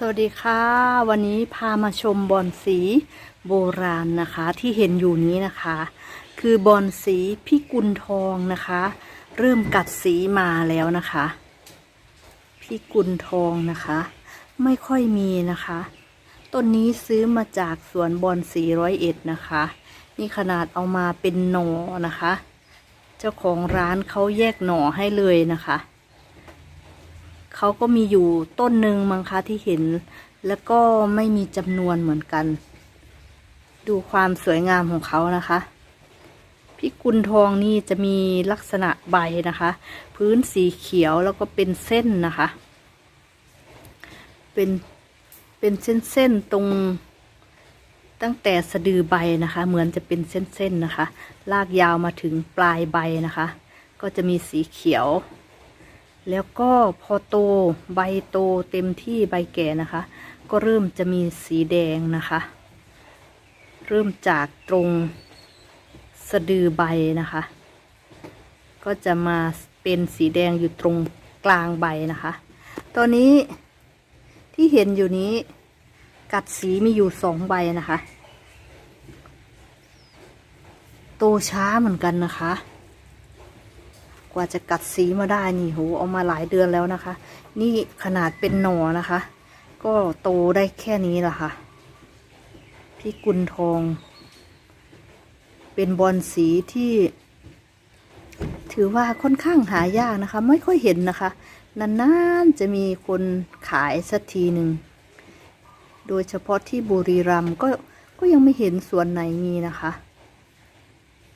สวัสดีค่ะ วันนี้พามาชมบอนสีโบราณนะคะ ที่เห็นอยู่นี้นะคะ คือบอนสีพิกุลทองนะคะ เริ่มกัดสีมาแล้วนะคะพิกุลทองนะคะ ไม่ค่อยมีนะคะต้นนี้ซื้อมาจากสวนบอนสีร้อยเอ็ดนะคะ นี่ขนาดเอามาเป็นหน่อนะคะ เจ้าของร้านเขาแยกหน่อให้เลยนะคะ เขาก็มีอยู่ต้นหนึ่งมังคะที่เห็น แล้วก็ไม่มีจำนวนเหมือนกัน ดูความสวยงามของเขานะคะพิกุลทองนี่จะมีลักษณะใบนะคะ พื้นสีเขียวแล้วก็เป็นเส้นนะคะ เป็นเป็นเส้นๆตรงตั้งแต่สะดือใบนะคะ เหมือนจะเป็นเส้นๆนะคะ ลากยาวมาถึงปลายใบนะคะ ก็จะมีสีเขียว แล้วก็พอโตใบโตเต็มที่ใบแก่นะคะ ก็เริ่มจะมีสีแดงนะคะ เริ่มจากตรงสะดือใบนะคะ ก็จะมาเป็นสีแดงอยู่ตรงกลางใบนะคะ ตอนนี้ที่เห็นอยู่นี้กัดสีมีอยู่สองใบนะคะ โตช้าเหมือนกันนะคะ ว่าจะกัดสีมาได้นี่โหเอามาหลายเดือนแล้วนะคะ นี่ขนาดเป็นหนอนะคะ ก็โตได้แค่นี้แหละค่ะ พี่กุลทอง เป็นบอลสีที่ ถือว่าค่อนข้างหายากนะคะ ไม่ค่อยเห็นนะคะ นานๆจะมีคนขายสักทีหนึ่ง โดยเฉพาะที่บุรีรัมย์ก็ก็ยังไม่เห็นสวนไหนมีนะคะ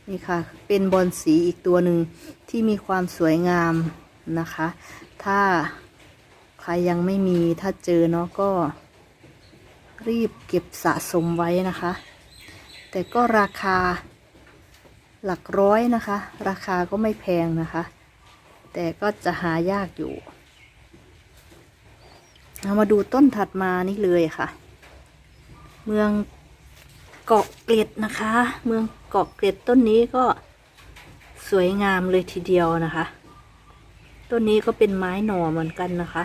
นี่ค่ะ เป็นบอลสีอีกตัวหนึ่งที่มีความสวยงามนะคะ ถ้าใครยังไม่มีถ้าเจอเนาะก็ รีบเก็บสะสมไว้นะคะ แต่ก็ราคาหลักร้อยนะคะ ราคาก็ไม่แพงนะคะ แต่ก็จะหายากอยู่เรามาดูต้นถัดมานี่เลยค่ะ เมือง เกาะเกร็ดนะคะ เมืองเกาะเกร็ดต้นนี้ก็สวยงามเลยทีเดียวนะคะ ต้นนี้ก็เป็นไม้หน่อเหมือนกันนะคะ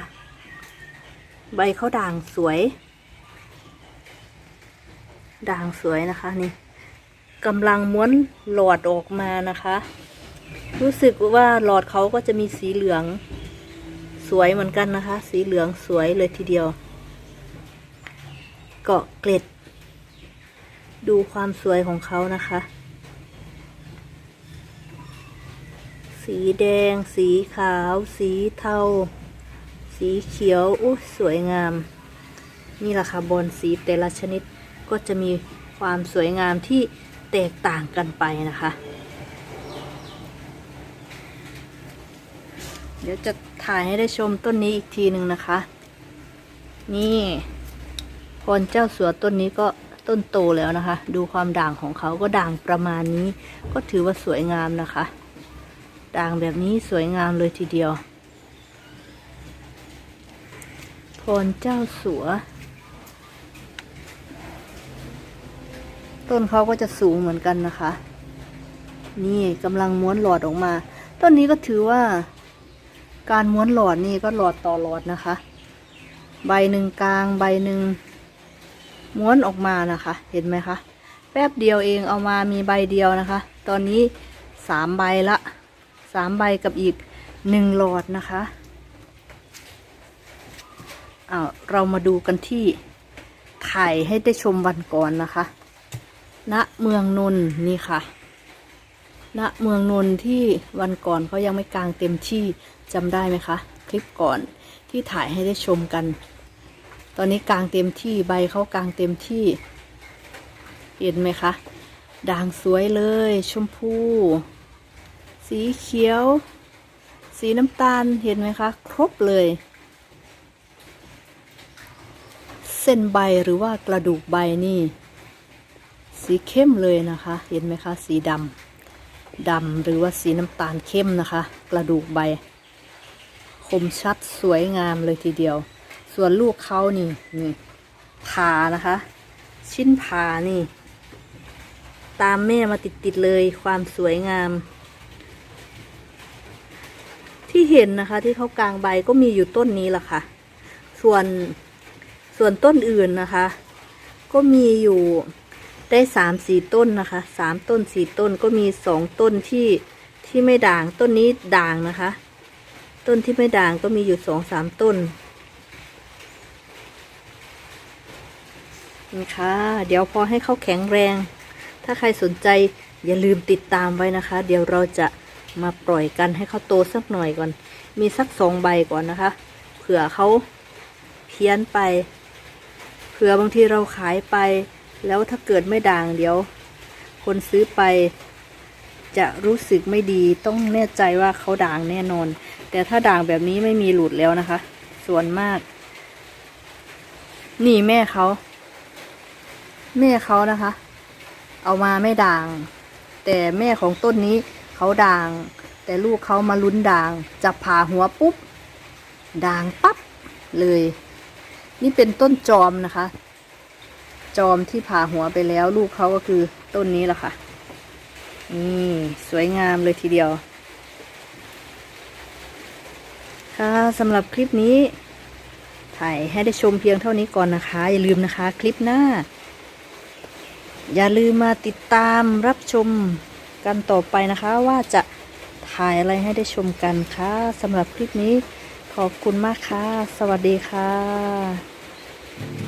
ใบเขาด่างสวย ด่างสวยนะคะนี่กำลังม้วนหลอดออกมานะคะ รู้สึกว่าหลอดเขาก็จะมีสีเหลืองสวยเหมือนกันนะคะ สีเหลืองสวยเลยทีเดียว เกาะเกร็ด ดูความสวยของเขานะคะ สีแดง สีขาว สีเทา สีเขียวอุ้สวยงาม นี่แหละค่ะบอลสีแต่ละชนิดก็จะมีความสวยงามที่แตกต่างกันไปนะคะ เดี๋ยวจะถ่ายให้ได้ชมต้นนี้อีกทีหนึ่งนะคะ นี่พรเจ้าสัวต้นนี้ก็ ต้นโตแล้วนะคะ ดูความด่างของเขาก็ด่างประมาณนี้ ก็ถือว่าสวยงามนะคะ ด่างแบบนี้สวยงามเลยทีเดียว พรเจ้าสัว ต้นเขาก็จะสูงเหมือนกันนะคะ นี่กำลังม้วนหลอดออกมา ต้นนี้ก็ถือว่า การม้วนหลอดนี่ก็หลอดต่อหลอดนะคะ ใบหนึ่งกลางใบหนึ่ง ม้วนออกมานะคะ เห็นไหมคะ แป๊บเดียวเองเอามามีใบเดียวนะคะ ตอนนี้สามใบละสามใบกับอีกหนึ่งหลอดนะคะเอาเรามาดูกันที่ถ่ายให้ได้ชมวันก่อนนะคะ ณ เมืองนนท์นี่ค่ะ ณ เมืองนนท์ที่วันก่อนเขายังไม่กลางเต็มที่จำได้ไหมคะ คลิปก่อนที่ถ่ายให้ได้ชมกัน ตอนนี้กลางเต็มที่ใบเขากลางเต็มที่ เห็นไหมคะด่างสวยเลย ชมพู สีเขียว สีน้ำตาลเห็นไหมคะ ครบเลย เส้นใบหรือว่ากระดูกใบนี่ สีเข้มเลยนะคะ เห็นไหมคะ สีดำดำหรือว่าสีน้ำตาลเข้มนะคะ กระดูกใบ คมชัดสวยงามเลยทีเดียว ส่วนลูกเขานี่นี่ผ่านะคะ ชิ้นผ่านี่ ตามแม่มาติดๆเลยความสวยงาม ที่เห็นนะคะ ที่เขากลางใบก็มีอยู่ต้นนี้แหละค่ะ ส่วนส่วนต้นอื่นนะคะ ก็มีอยู่ได้สามสี่ต้นนะคะสามต้นสี่ต้นก็มีสองต้นที่ที่ไม่ด่างต้นนี้ด่างนะคะ ต้นที่ไม่ด่างก็มีอยู่สองสามต้น นี่ค่ะเดี๋ยวพอให้เขาแข็งแรง ถ้าใครสนใจอย่าลืมติดตามไว้นะคะ เดี๋ยวเราจะมาปล่อยกันให้เขาโตสักหน่อยก่อน มีสักสองใบก่อนนะคะ เผื่อเขาเพี้ยนไป เผื่อบางทีเราขายไป แล้วถ้าเกิดไม่ด่างเดี๋ยว คนซื้อไป จะรู้สึกไม่ดีต้องแน่ใจว่าเขาด่างแน่นอน แต่ถ้าด่างแบบนี้ไม่มีหลุดแล้วนะคะ ส่วนมาก นี่แม่เขา แม่เขานะคะ เอามาไม่ด่าง แต่แม่ของต้นนี้เขาด่าง แต่ลูกเขามาลุ้นด่าง จับผ่าหัวปุ๊บ ด่างปั๊บเลย นี่เป็นต้นจอมนะคะ จอมที่ผ่าหัวไปแล้วลูกเขาก็คือต้นนี้แหละค่ะ นี่สวยงามเลยทีเดียว ค่ะสำหรับคลิปนี้ถ่ายให้ได้ชมเพียงเท่านี้ก่อนนะคะ อย่าลืมนะคะ คลิปหน้า อย่าลืมมาติดตามรับชมกันต่อไปนะคะว่าจะถ่ายอะไรให้ได้ชมกันค่ะสำหรับคลิปนี้ขอบคุณมากค่ะ สวัสดีค่ะ